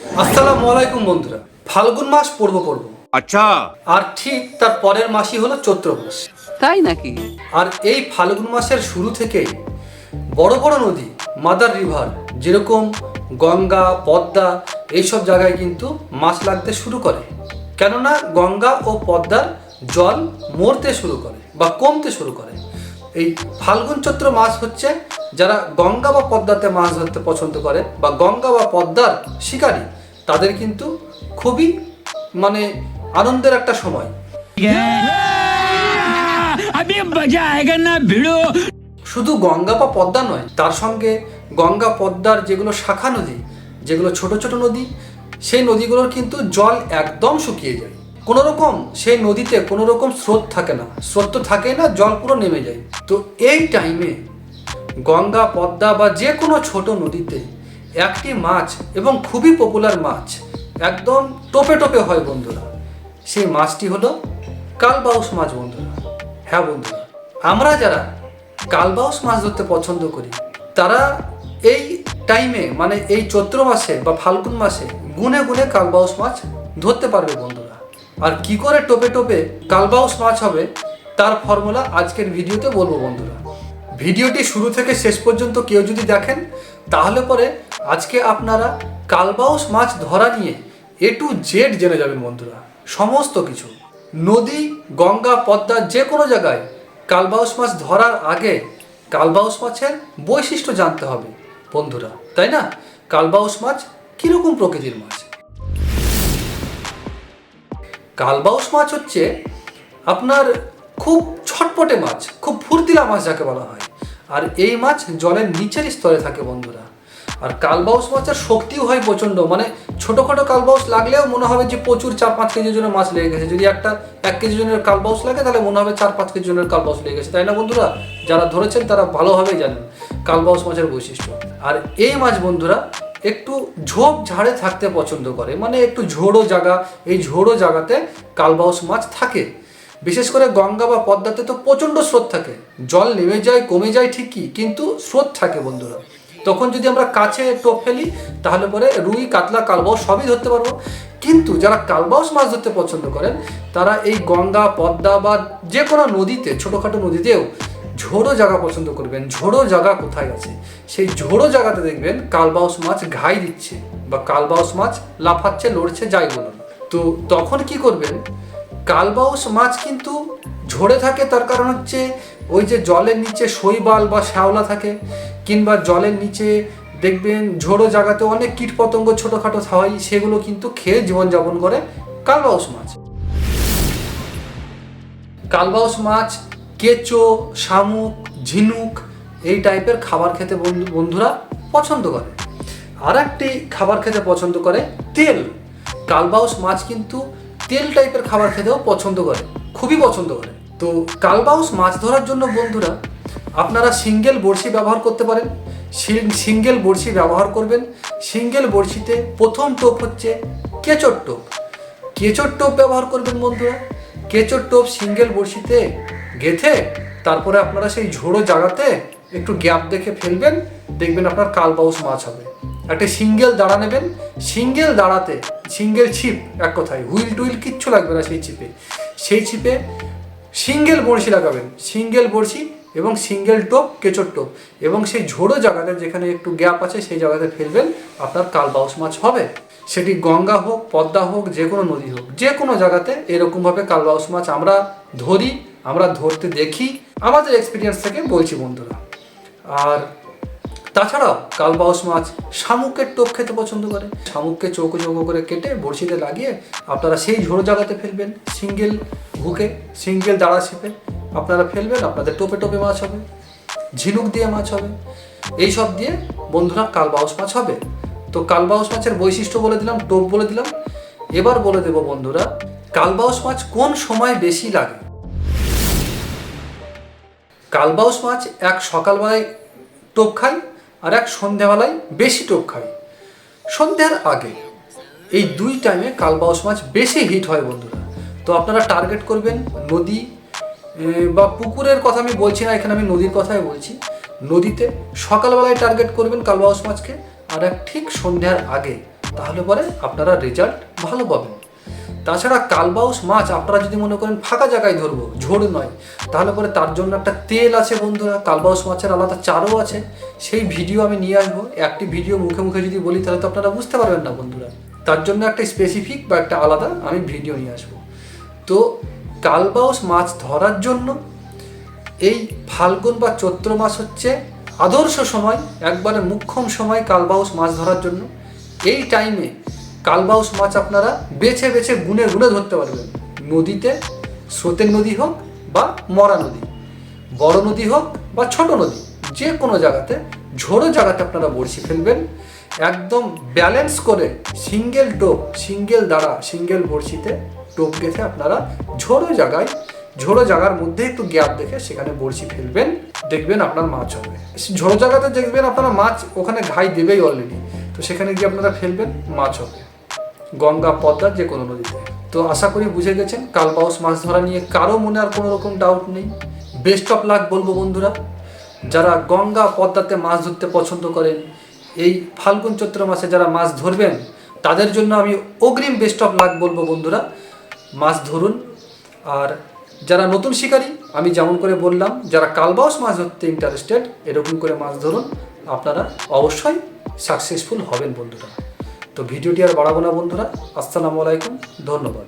আসসালামু আলাইকুম বন্ধুরা। ফাল্গুন মাস পড়ব পড়ব আচ্ছা। আর ঠিক তার পরের মাসই হলো চৈত্র মাস। তাই নাকি? আর এই ফাল্গুন মাসের শুরু থেকে বড় বড় নদী মাদার রিভার যেরকম গঙ্গা পদ্মা এইসব জায়গায় কিন্তু মাছ লাগতে শুরু করে। কেননা গঙ্গা ও পদ্মার জল মরতে শুরু করে বা কমতে শুরু করে। এই ফাল্গুন চৈত্র মাস হচ্ছে যারা গঙ্গা বা পদ্মাতে মাছ ধরতে পছন্দ করে বা গঙ্গা বা পদ্মার শিকারী, তাদের কিন্তু খুবই মানে আনন্দের একটা সময়। শুধু গঙ্গা বা পদ্মা নয়, তার সঙ্গে গঙ্গা, পদ্মার যেগুলো শাখা নদী, যেগুলো ছোট ছোট নদী, সেই নদীগুলোর কিন্তু জল একদম শুকিয়ে যায়। কোনো রকম সেই নদীতে কোনো রকম স্রোত থাকে না, স্রোত তো থাকে না, জল পুরো নেমে যায়। তো এই টাইমে গঙ্গা, পদ্মা বা যে কোনো ছোট নদীতে একটি মাছ, এবং খুবই পপুলার মাছ, একদম টোপে টোপে হয় বন্ধুরা। সেই মাছটি হলো কালবাউস মাছ বন্ধুরা। হ্যাঁ বন্ধুরা, আমরা যারা কালবাউস মাছ ধরতে পছন্দ করি, তারা এই টাইমে মানে এই চৈত্র মাসে বা ফাল্গুন মাসে গুনে গুনে কালবাউস মাছ ধরতে পারবে বন্ধুরা। আর কি করে টোপে টোপে কালবাউস মাছ হবে, তার ফর্মুলা আজকের ভিডিওতে বলব বন্ধুরা। ভিডিওটি শুরু থেকে শেষ পর্যন্ত কেউ যদি দেখেন, তাহলে পরে আজকে আপনারা কালবাউস মাছ ধরা নিয়ে এ টু জেড জেনে যাবেন বন্ধুরা। সমস্ত কিছু। নদী, গঙ্গা, পদ্মা, যে কোনো জায়গায় কালবাউস মাছ ধরার আগে কালবাউস মাছের বৈশিষ্ট্য জানতে হবে বন্ধুরা, তাই না? কালবাউস মাছ কীরকম প্রকৃতির মাছ? কালবাউস মাছ হচ্ছে আপনার খুব ছটপটে মাছ, খুব ফুর্তিলা মাছ যাকে বলা হয়। আর এই মাছ জলের নিচের স্তরে থাকে বন্ধুরা। আর কালবাউস মাছের শক্তিও হয় প্রচণ্ড মানে ছোটোখাটো কালবাউস লাগলেও মনে হবে যে প্রচুর চার পাঁচ কেজি জনের মাছ লেগে গেছে। যদি একটা এক কেজি জনের কালবাউস লাগে, তাহলে মনে হবে চার পাঁচ কেজি জনের কালবাউস লেগে গেছে। তাই না বন্ধুরা? যারা ধরেছেন তারা ভালোভাবেই জানেন কালবাউস মাছের বৈশিষ্ট্য। আর এই মাছ বন্ধুরা একটু ঝোপ ঝাড়ে থাকতে পছন্দ করে মানে একটু ঝোড়ো জায়গা, এই ঝোড়ো জায়গাতে কালবাউস মাছ থাকে। বিশেষ করে গঙ্গা বা পদ্মাতে তো প্রচণ্ড স্রোত থাকে। জল নেমে যায়, কমে যায় ঠিকই, কিন্তু স্রোত থাকে বন্ধুরা। তখন যদি আমরা কাছে টোপ ফেলি, তাহলে পরে রুই, কাতলা, কালবাউস সবই ধরতে পারব। কিন্তু যারা কালবাউস মাছ ধরতে পছন্দ করেন, তারা এই গঙ্গা, পদ্মা বা যে কোনো নদীতে, ছোটোখাটো নদীতেও ঝোড়ো জায়গা পছন্দ করবেন। ঝোড়ো জায়গা কোথায় আছে? সেই ঝোড়ো জায়গাতে দেখবেন কালবাউস মাছ ঘাই দিচ্ছে বা কালবাউস মাছ লাফাচ্ছে, লড়ছে, যাই বলুন। তো তখন কি করবেন? কালবাউস মাছ কিন্তু ঝরে থাকে, তার কারণ হচ্ছে ওই যে জলের নিচে শৈবাল বা শ্যাওলা থাকে, কিংবা জলের নিচে দেখবেন ঝোড়ো জায়গাতে অনেক কীটপতঙ্গ ছোটোখাটো হয়, সেগুলো কিন্তু খেয়ে জীবনযাপন করে কালবাউস মাছ। কালবাউস মাছ, কেঁচো, শামুক, ঝিনুক, এই টাইপের খাবার খেতে বন্ধু- বন্ধুরা পছন্দ করে। আর একটি খাবার খেতে পছন্দ করে তেল। কালবাউস মাছ কিন্তু তেল টাইপের খাবার খেতেও পছন্দ করে, খুবই পছন্দ করে। তো কালবাউস মাছ ধরার জন্য বন্ধুরা, আপনারা সিঙ্গেল বড়শি ব্যবহার করতে পারেন সিঙ্গেল বড়শি ব্যবহার করবেন। সিঙ্গেল বড়শিতে প্রথম টোপ হচ্ছে কেঁচোর টোপ। কেঁচোর টোপ ব্যবহার করবেন বন্ধুরা। কেঁচোর টোপ সিঙ্গেল বড়শিতে গেথে, তারপরে আপনারা সেই ঝোড়ো জায়গাতে একটু গ্যাপ দেখে ফেলবেন, দেখবেন আপনার কালবাউস মাছ হবে। একটা সিঙ্গেল দাঁড়া নেবেন, সিঙ্গেল দাঁড়াতে, সিঙ্গেল ছিপ এক কথায়, হুইল টুইল কিচ্ছু লাগবে না সেই ছিপে। সেই ছিপে সিঙ্গেল বড়শি লাগাবেন, সিঙ্গেল বড়শি এবং সিঙ্গেল টোপ, কেঁচোর টোপ এবং সেই ঝোড়ো জায়গাতে যেখানে একটু গ্যাপ আছে সেই জায়গাতে ফেলবেন, আপনার কালবাউস মাছ হবে। সেটি গঙ্গা হোক, পদ্মা হোক, যে কোনো নদী হোক, যে কোনো জায়গাতে এরকমভাবে কাল কালবাউস মাছ আমরা ধরি, আমরা ধরতে দেখি। আমাদের এক্সপিরিয়েন্স থেকে বলছি বন্ধুরা। আর তাছাড়াও কালবাউস মাছ শামুকের টোপ খেতে পছন্দ করে। শামুককে চৌকো চৌকো করে কেটে বড়শিতে লাগিয়ে আপনারা সেই ঝোড়ো জায়গাতে ফেলবেন। সিঙ্গেল হুকে, সিঙ্গেল দাঁড়া ছিপে আপনারা ফেলবেন, আপনাদের টোপে টোপে মাছ হবে, ঝিনুক দিয়ে মাছ হবে। এই সব দিয়ে বন্ধুরা কালবাউস মাছ হবে। তো কালবাউস মাছের বৈশিষ্ট্য বলে দিলাম, টোপ বলে দিলাম। এবার বলে দেব বন্ধুরা কালবাউস মাছ কোন সময় বেশি লাগে? কালবাউস মাছ এক সকালবেলায় টোপ খায় আর এক সন্ধ্যাবেলায় বেশি টোপ খায় সন্ধ্যার আগে। এই দুই টাইমে কালবাউস মাছ বেশি হিট হয় বন্ধুরা। তো আপনারা টার্গেট করবেন নদী বা পুকুরের কথা আমি বলছি না, এখানে আমি নদীর কথাই বলছি। নদীতে সকালবেলায় টার্গেট করবেন কালবাউস মাছকে। আর এক ঠিক সন্ধ্যার আগে, তাহলে পরে আপনারা রেজাল্ট ভালো পাবেন। তাছাড়া কালবাউস মাছ আপনারা যদি মনে করেন ফাঁকা জায়গায় ধরবো, ঝোড় নয়, তাহলে পরে তার জন্য একটা তেল আছে বন্ধুরা, কালবাউস মাছের আলাদা চারও আছে, সেই ভিডিও আমি নিয়ে আসব। একটি ভিডিও মুখে মুখে যদি বলি, তাহলে তো আপনারা বুঝতে পারবেন না বন্ধুরা। তার জন্য একটা স্পেসিফিক বা একটা আলাদা আমি ভিডিও নিয়ে আসব। তো কালবাউস মাছ ধরার জন্য এই ফাল্গুন বা চৈত্র মাস হচ্ছে আদর্শ সময়, একবারে মুখ্যম সময় কালবাউস মাছ ধরার জন্য। এই টাইমে কালবাউস মাছ আপনারা বেছে বেছে গুনে গুনে ধরতে পারবেন। নদীতে স্রোতের নদী হোক বা মরা নদী, বড় নদী হোক বা ছোট নদী, যে কোনো জায়গাতে ঝোড়ো জায়গাতে আপনারা বড়শি ফেলবেন। একদম ব্যালেন্স করে সিঙ্গেল টোপ সিঙ্গেল দাঁড়া সিঙ্গেল বড়শিতে টোপ গেঁথে আপনারা ঝোড়ো জায়গায়, ঝোড়ো জায়গার মধ্যে একটু গ্যাপ দেখে সেখানে বড়শি ফেলবেন। দেখবেন আপনার মাছ হবে। ঝোড়ো জায়গাতে দেখবেন আপনারা মাছ ওখানে ঘাই দেবেই অলরেডি তো সেখানে গিয়ে আপনারা ফেলবেন, মাছ হবে। গঙ্গা, পদ্মা, যে কোনো নদীতে। তো আশা করি বুঝে গেছেন, কালবাউস মাছ ধরা নিয়ে কারও মনে আর কোনো রকম ডাউট নেই। বেস্ট অফ লাক বলব বন্ধুরা। যারা গঙ্গা, পদ্মাতে মাছ ধরতে পছন্দ করেন, এই ফাল্গুন চৈত্র মাসে যারা মাছ ধরবেন, তাদের জন্য আমি অগ্রিম বেস্ট অফ লাক বলব বন্ধুরা। মাছ ধরুন। আর যারা নতুন শিকারী, আমি যেমন করে বললাম, যারা কালবাউস মাছ ধরতে ইন্টারেস্টেড এরকম করে মাছ ধরুন। আপনারা অবশ্যই সাকসেসফুল হবেন বন্ধুরা। তো ভিডিওটি আর বাড়াবো না বন্ধুরা। আসসালামু আলাইকুম ধন্যবাদ।